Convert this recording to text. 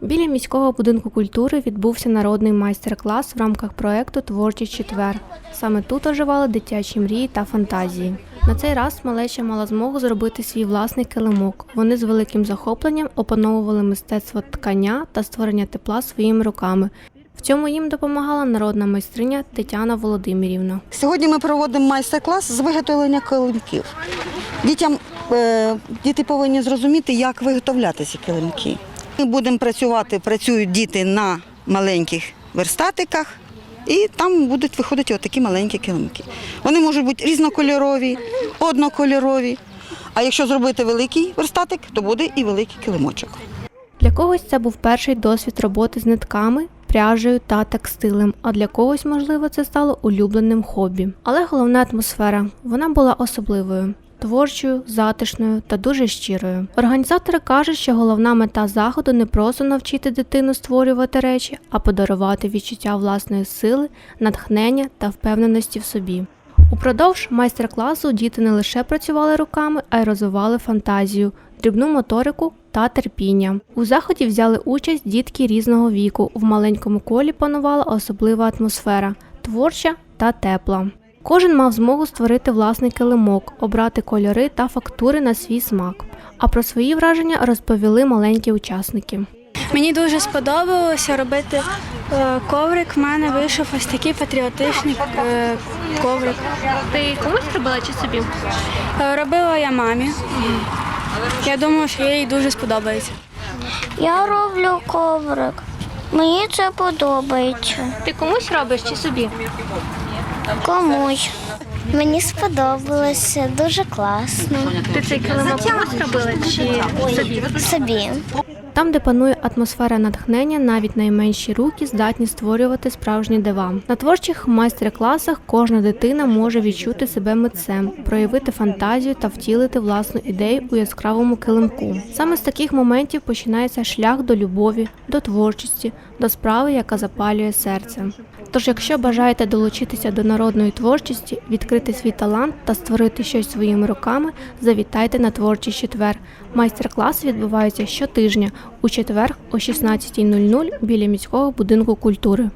Біля міського будинку культури відбувся народний майстер-клас в рамках проекту Творчий четвер. Саме тут оживали дитячі мрії та фантазії. На цей раз малеча мала змогу зробити свій власний килимок. Вони з великим захопленням опановували мистецтво ткання та створення тепла своїми руками. В цьому їм допомагала народна майстриня Тетяна Володимирівна. Сьогодні ми проводимо майстер-клас з виготовлення килимків. Дітям е, діти повинні зрозуміти, як виготовляти ці килимки. Ми будемо працювати, працюють діти на маленьких верстатиках, і там будуть виходити отакі маленькі килимки. Вони можуть бути різнокольорові, однокольорові. А якщо зробити великий верстатик, то буде і великий килимочок. Для когось це був перший досвід роботи з нитками, пряжею та текстилем, а для когось, можливо, це стало улюбленим хобі. Але головна атмосфера вона була особливою. Творчою, затишною та дуже щирою. Організатори кажуть, що головна мета заходу не просто навчити дитину створювати речі, а подарувати відчуття власної сили, натхнення та впевненості в собі. Упродовж майстер-класу діти не лише працювали руками, а й розвивали фантазію, дрібну моторику та терпіння. У заході взяли участь дітки різного віку. В маленькому колі панувала особлива атмосфера творча та тепла. Кожен мав змогу створити власний килимок, обрати кольори та фактури на свій смак. А про свої враження розповіли маленькі учасники. Мені дуже сподобалося робити е, коврик. У мене вийшов ось такий патріотичний е, коврик. Ти комусь робила чи собі? Е, Робила я мамі. Я думаю, що їй дуже сподобається. Я роблю коврик. Мені це подобається. Ти комусь робиш чи собі? Комусь. Мені сподобалося, дуже класно. Ти цей килимок комусь робила чи собі? Собі. Там, де панує атмосфера натхнення, навіть найменші руки здатні створювати справжні дива. На творчих майстер-класах кожна дитина може відчути себе митцем, проявити фантазію та втілити власну ідею у яскравому килимку. Саме з таких моментів починається шлях до любові, до творчості, до справи, яка запалює серце. Тож, якщо бажаєте долучитися до народної творчості, відкрити свій талант та створити щось своїми руками, завітайте на творчий четвер. Майстер-класи відбуваються щотижня у четвер о 16.00 біля міського будинку культури.